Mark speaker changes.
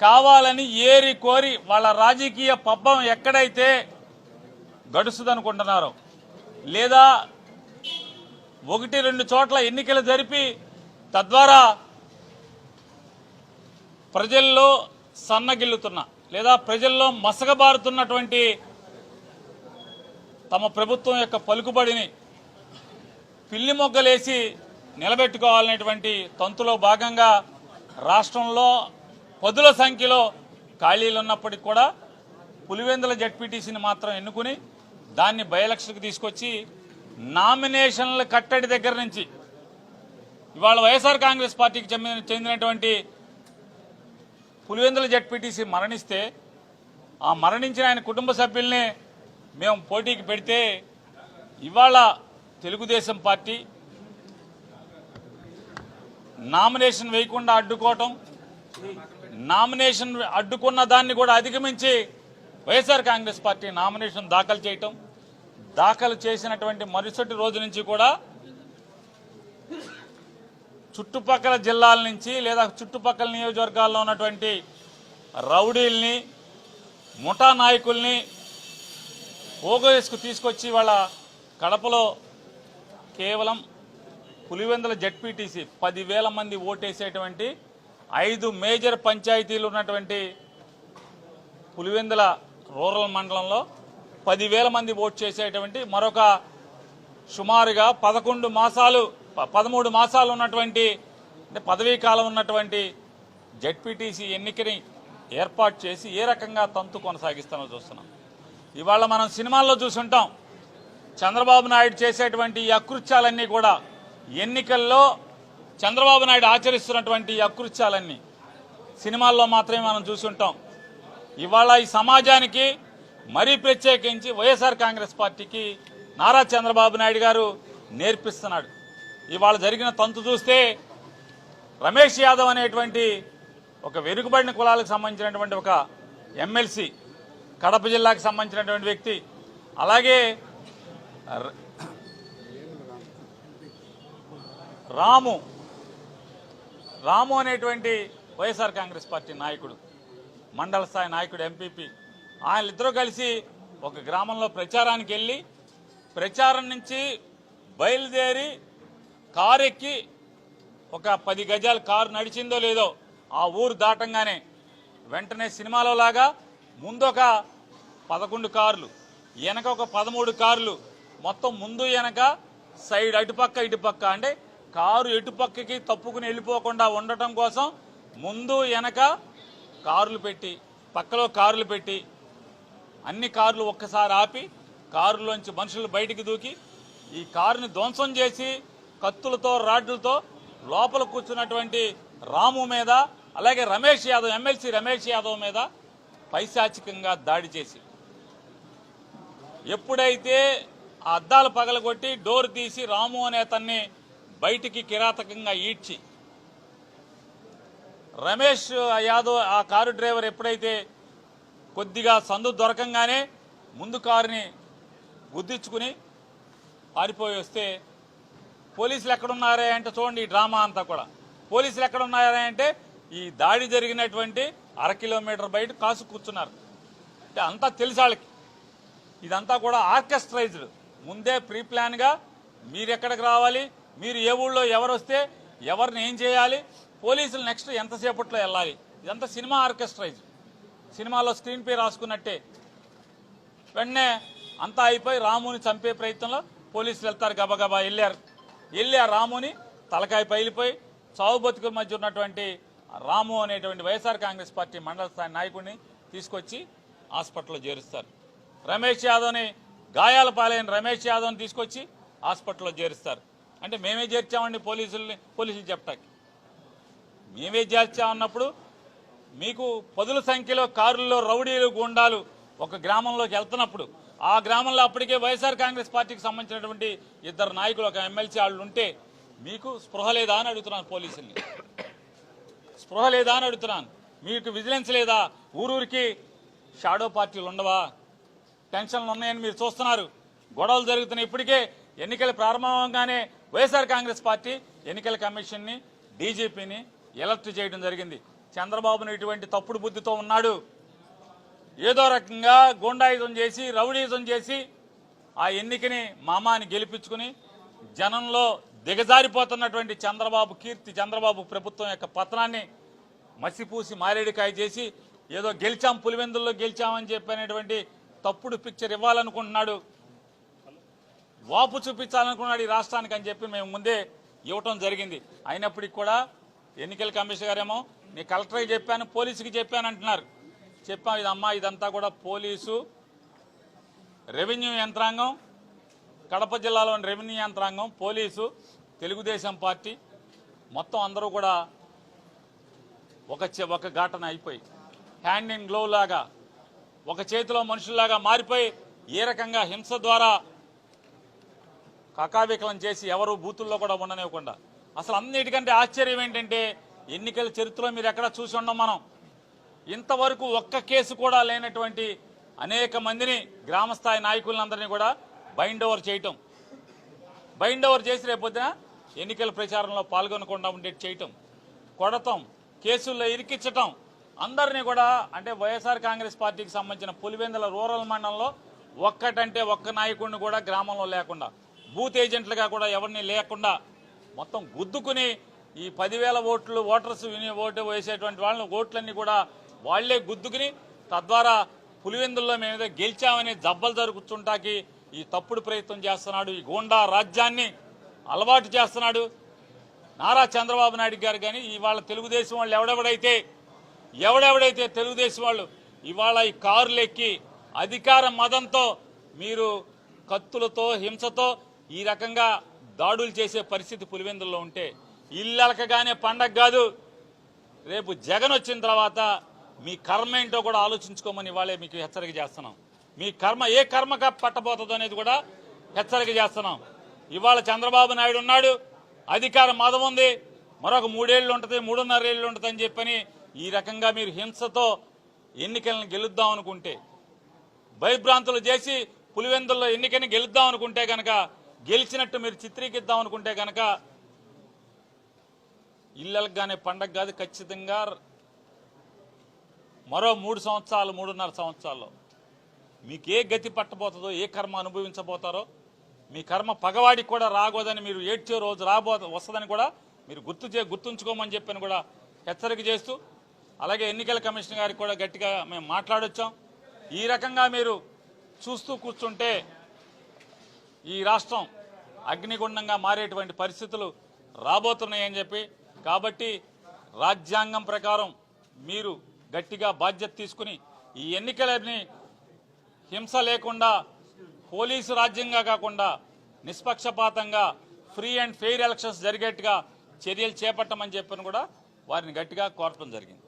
Speaker 1: కావాలని ఏరి కోరి వాళ్ళ రాజకీయ పబ్బం ఎక్కడైతే గడుస్తుందనుకుంటున్నారో లేదా ఒకటి రెండు చోట్ల ఎన్నికలు జరిపి తద్వారా ప్రజల్లో సన్నగిల్లుతున్న లేదా ప్రజల్లో మసగబారుతున్నటువంటి తమ ప్రభుత్వం యొక్క పలుకుబడిని పిల్లి మొగ్గలేసి నిలబెట్టుకోవాలనేటువంటి తంతులో భాగంగా రాష్ట్రంలో పదుల సంఖ్యలో ఖాళీలు ఉన్నప్పటికి కూడా పులివెందుల జడ్పీటీసీని మాత్రం ఎన్నుకుని దాన్ని బయలక్షలకు తీసుకొచ్చి నామినేషన్ల కట్టడి దగ్గర నుంచి ఇవాళ వైఎస్ఆర్ కాంగ్రెస్ పార్టీకి చెందిన చెందినటువంటి పులివెందుల జడ్పీటీసీ మరణిస్తే ఆ మరణించిన ఆయన కుటుంబ సభ్యుల్ని మేము పోటీకి పెడితే ఇవాళ తెలుగుదేశం పార్టీ నామినేషన్ వేయకుండా అడ్డుకోవటం నామినేషన్ అడ్డుకున్న దాన్ని కూడా అధిగమించి వైఎస్ఆర్ కాంగ్రెస్ పార్టీ నామినేషన్ దాఖలు చేయటం దాఖలు చేసినటువంటి మరుసటి రోజు నుంచి కూడా చుట్టుపక్కల జిల్లాల నుంచి లేదా చుట్టుపక్కల నియోజకవర్గాల్లో ఉన్నటువంటి రౌడీల్ని ముఠా నాయకుల్ని పోగోయేసుకు తీసుకొచ్చి వాళ్ళ కడపలో కేవలం పులివెందుల జడ్పీటీసీ పదివేల మంది ఓటేసేటువంటి ఐదు మేజర్ పంచాయతీలు ఉన్నటువంటి పులివెందుల రూరల్ మండలంలో పదివేల మంది ఓట్ చేసేటువంటి మరొక సుమారుగా పదకొండు మాసాలు ప- పదమూడు మాసాలు ఉన్నటువంటి అంటే పదవీ కాలం ఉన్నటువంటి జడ్పీటీసీ ఎన్నికని ఏర్పాటు చేసి ఏ రకంగా తంతు కొనసాగిస్తామో చూస్తున్నాం. ఇవాళ మనం సినిమాల్లో చూసుంటాం. చంద్రబాబు నాయుడు చేసేటువంటి ఈ అకృత్యాలన్నీ కూడా ఎన్నికల్లో చంద్రబాబు నాయుడు ఆచరిస్తున్నటువంటి అకృత్యాలన్నీ సినిమాల్లో మాత్రమే మనం చూసుంటాం. ఇవాళ ఈ సమాజానికి మరీ ప్రత్యేకించి వైఎస్ఆర్ కాంగ్రెస్ పార్టీకి నారా చంద్రబాబు నాయుడు గారు నేర్పిస్తున్నాడు. ఇవాళ జరిగిన తంతు చూస్తే రమేష్ యాదవ్ అనేటువంటి ఒక వెనుకబడిన కులాలకు సంబంధించినటువంటి ఒక ఎమ్మెల్సీ కడప జిల్లాకు సంబంధించినటువంటి వ్యక్తి అలాగే రాము రాము అనేటువంటి వైఎస్ఆర్ కాంగ్రెస్ పార్టీ నాయకుడు మండల స్థాయి నాయకుడు ఎంపీపీ. వాళ్ళిద్దరూ కలిసి ఒక గ్రామంలో ప్రచారానికి వెళ్ళి ప్రచారం నుంచి బయలుదేరి కారు ఎక్కి ఒక పది గజాల కారు నడిచిందో లేదో ఆ ఊరు దాటంగానే వెంటనే సినిమాలో లాగా ముందొక పదకొండు కార్లు వెనక ఒక పదమూడు కార్లు మొత్తం ముందు వెనక సైడ్ అటుపక్క ఇటుపక్క అంటే కారు ఎటుపక్కకి తప్పుకుని వెళ్ళిపోకుండా ఉండటం కోసం ముందు వెనక కార్లు పెట్టి పక్కలో కార్లు పెట్టి అన్ని కార్లు ఒక్కసారి ఆపి కారులోంచి మనుషులు బయటికి దూకి ఈ కారుని ధ్వంసం చేసి కత్తులతో రాడ్లతో లోపల కూర్చున్నటువంటి రాము మీద అలాగే రమేష్ యాదవ్ ఎమ్మెల్సీ రమేష్ యాదవ్ మీద పైశాచికంగా దాడి చేసి. ఎప్పుడైతే ఆ అద్దాలు పగలగొట్టి డోర్ తీసి రాము అనే అతన్ని బయటికి కిరాతకంగా ఈడ్చి. రమేష్ యాదవ్ ఆ కారు డ్రైవర్ ఎప్పుడైతే కొద్దిగా సందు దొరకంగానే ముందు కారుని గుద్దించుకుని పారిపోయి వస్తే పోలీసులు ఎక్కడున్నారే అంటే చూడండి ఈ డ్రామా అంతా కూడా. పోలీసులు ఎక్కడున్నారే అంటే ఈ దాడి జరిగినటువంటి అర కిలోమీటర్ బయట కాసు కూర్చున్నారు. అంటే అంతా తెలిసి వాళ్ళకి. ఇదంతా కూడా ఆర్కెస్ట్రైజ్డ్. ముందే ప్రీ ప్లాన్గా మీరు ఎక్కడికి రావాలి? మీరు ఏ ఊళ్ళో ఎవరు వస్తే ఎవరిని ఏం చేయాలి? పోలీసులు నెక్స్ట్ ఎంతసేపట్లో వెళ్ళాలి? ఇదంతా సినిమా ఆర్కెస్ట్రైజ్. సినిమాలో స్క్రీన్ పే రాసుకున్నట్టే. వెంటనే అంతా అయిపోయి రాముని చంపే ప్రయత్నంలో పోలీసులు వెళ్తారు గబగబా వెళ్ళారు. వెళ్ళి ఆ రాముని తలకాయ పైలిపోయి చావు బతుకుల మధ్య ఉన్నటువంటి రాము అనేటువంటి వైఎస్ఆర్ కాంగ్రెస్ పార్టీ మండల స్థాయి నాయకుడిని తీసుకొచ్చి హాస్పిటల్లో చేరుస్తారు. రమేష్ యాదవ్ని గాయాల పాలైన రమేష్ యాదవ్ని తీసుకొచ్చి హాస్పిటల్లో చేరుస్తారు. అంటే మేమే చేర్చామండి పోలీసుల్ని పోలీసులు చెప్పటానికి. మేమే చేర్చామన్నప్పుడు మీకు పదుల సంఖ్యలో కారుల్లో రౌడీలు గుండాలు ఒక గ్రామంలోకి వెళ్తున్నప్పుడు ఆ గ్రామంలో అప్పటికే వైఎస్ఆర్ కాంగ్రెస్ పార్టీకి సంబంధించినటువంటి ఇద్దరు నాయకులు ఒక ఎమ్మెల్సీ వాళ్ళు ఉంటే మీకు స్పృహ లేదా అని అడుగుతున్నాను పోలీసుల్ని. స్పృహ లేదా అని అడుగుతున్నాను. మీకు విజిలెన్స్ లేదా? ఊరూరికి షాడో పార్టీలు ఉండవా? టెన్షన్లు ఉన్నాయని మీరు చూస్తున్నారు. గొడవలు జరుగుతున్నాయి. ఇప్పటికే ఎన్నికలు ప్రారంభంగానే వైఎస్ఆర్ కాంగ్రెస్ పార్టీ ఎన్నికల కమిషన్ని డీజీపీని ఎలర్ట్ చేయడం జరిగింది. చంద్రబాబును ఇటువంటి తప్పుడు బుద్ధితో ఉన్నాడు. ఏదో రకంగా గుండాయుధం చేసి రౌడీయుధం చేసి ఆ ఎన్నికని మామాని గెలిపించుకుని జనంలో దిగజారిపోతున్నటువంటి చంద్రబాబు కీర్తి చంద్రబాబు ప్రభుత్వం యొక్క పతనాన్ని మసిపూసి మారేడికాయ చేసి ఏదో గెలిచాం పులివెందుల్లో గెలిచామని చెప్పినటువంటి తప్పుడు పిక్చర్ ఇవ్వాలనుకుంటున్నాడు వాపు చూపించాలనుకున్నాడు ఈ రాష్ట్రానికి అని చెప్పి మేము ముందే ఇవ్వటం జరిగింది. అయినప్పటికి కూడా ఎన్నికల కమిషన్ గారేమో నీ కలెక్టర్కి చెప్పాను పోలీసుకి చెప్పాను అంటున్నారు. చెప్పాం ఇదమ్మా ఇదంతా కూడా పోలీసు రెవెన్యూ యంత్రాంగం కడప జిల్లాలోని రెవెన్యూ యంత్రాంగం పోలీసు తెలుగుదేశం పార్టీ మొత్తం అందరూ కూడా ఒక చె- ఒక ఘటన అయిపోయి హ్యాండ్ ఇన్ గ్లోవ్ లాగా ఒక చేతిలో మనుషుల్లాగా మారిపోయి ఏ రకంగా హింస ద్వారా కకావికలం చేసి ఎవరు బూతుల్లో కూడా ఉండనివ్వకుండా. అసలు అన్నిటికంటే ఆశ్చర్యం ఏంటంటే ఎన్నికల చరిత్రలో మీరు ఎక్కడ చూసి ఉండం మనం. ఇంతవరకు ఒక్క కేసు కూడా లేనటువంటి అనేక మందిని గ్రామస్థాయి నాయకులందరినీ కూడా బైండ్ ఓవర్ చేయటం. బైండ్ ఓవర్ చేసి రేపొద్దున ఎన్నికల ప్రచారంలో పాల్గొనకుండా ఉండేది చేయటం. కొడటం కేసుల్లో ఇరికించటం. అందరినీ కూడా అంటే వైఎస్ఆర్ కాంగ్రెస్ పార్టీకి సంబంధించిన పులివెందుల రూరల్ మండలంలో ఒక్కటంటే ఒక్క నాయకుడిని కూడా గ్రామంలో లేకుండా. బూత్ ఏజెంట్లుగా కూడా ఎవరిని లేకుండా మొత్తం గుద్దుకుని ఈ పదివేల ఓట్లు ఓటర్స్ విని ఓటు వేసేటువంటి వాళ్ళని ఓట్లన్నీ కూడా వాళ్ళే గుద్దుకుని తద్వారా పులివెందుల్లో మేము ఏదో గెలిచామని జబ్బలు జరుగుతుంటాకి ఈ తప్పుడు ప్రయత్నం చేస్తున్నాడు. ఈ గోండా రాజ్యాన్ని అలవాటు చేస్తున్నాడు. నారా చంద్రబాబు నాయుడు గారు కానీ ఇవాళ తెలుగుదేశం వాళ్ళు ఎవడెవడైతే ఎవడెవడైతే తెలుగుదేశం వాళ్ళు ఇవాళ ఈ కారులు ఎక్కి అధికార మదంతో మీరు కత్తులతో హింసతో ఈ రకంగా దాడులు చేసే పరిస్థితి పులివెందుల్లో ఉంటే ఇల్లలకగానే పండగ కాదు. రేపు జగన్ వచ్చిన తర్వాత మీ కర్మ ఏంటో కూడా ఆలోచించుకోమని ఇవాళే మీకు హెచ్చరిక చేస్తున్నాం. మీ కర్మ ఏ కర్మగా పట్టబోతుందో అనేది కూడా హెచ్చరిక చేస్తున్నాం. ఇవాళ చంద్రబాబు నాయుడు ఉన్నాడు అధికారం మదం ఉంది. మరొక మూడేళ్ళు ఉంటుంది మూడున్నర ఏళ్ళు ఉంటుంది అని చెప్పని ఈ రకంగా మీరు హింసతో ఎన్నికలను గెలుద్దాం అనుకుంటే భయభ్రాంతులు చేసి పులివెందుల్లో ఎన్నికని గెలుద్దాం అనుకుంటే కనుక గెలిచినట్టు మీరు చిత్రీకరిద్దాం అనుకుంటే గనక ఇళ్ళకి పండగ కాదు ఖచ్చితంగా మరో మూడు సంవత్సరాలు మూడున్నర సంవత్సరాల్లో మీకు ఏ గతి పట్టబోతుందో ఏ కర్మ అనుభవించబోతారో మీ కర్మ పగవాడికి కూడా రాగోదని మీరు ఏడ్చే రోజు రాబో వస్తుందని కూడా మీరు గుర్తు చే గుర్తుంచుకోమని చెప్పని కూడా హెచ్చరిక చేస్తూ అలాగే ఎన్నికల కమిషన్ గారికి కూడా గట్టిగా మేము మాట్లాడొచ్చాం. ఈ రకంగా మీరు చూస్తూ కూర్చుంటే ఈ రాష్ట్రం అగ్నిగుండంగా మారేటువంటి పరిస్థితులు రాబోతున్నాయని చెప్పి. కాబట్టి రాజ్యాంగం ప్రకారం మీరు గట్టిగా బాధ్యత తీసుకుని ఈ ఎన్నికలని హింస లేకుండా పోలీసు రాజ్యంగా కాకుండా నిష్పక్షపాతంగా ఫ్రీ అండ్ ఫెయిర్ ఎలక్షన్స్ జరిగేట్టుగా చర్యలు చేపట్టమని చెప్పని కూడా వారిని గట్టిగా కోరటం జరిగింది.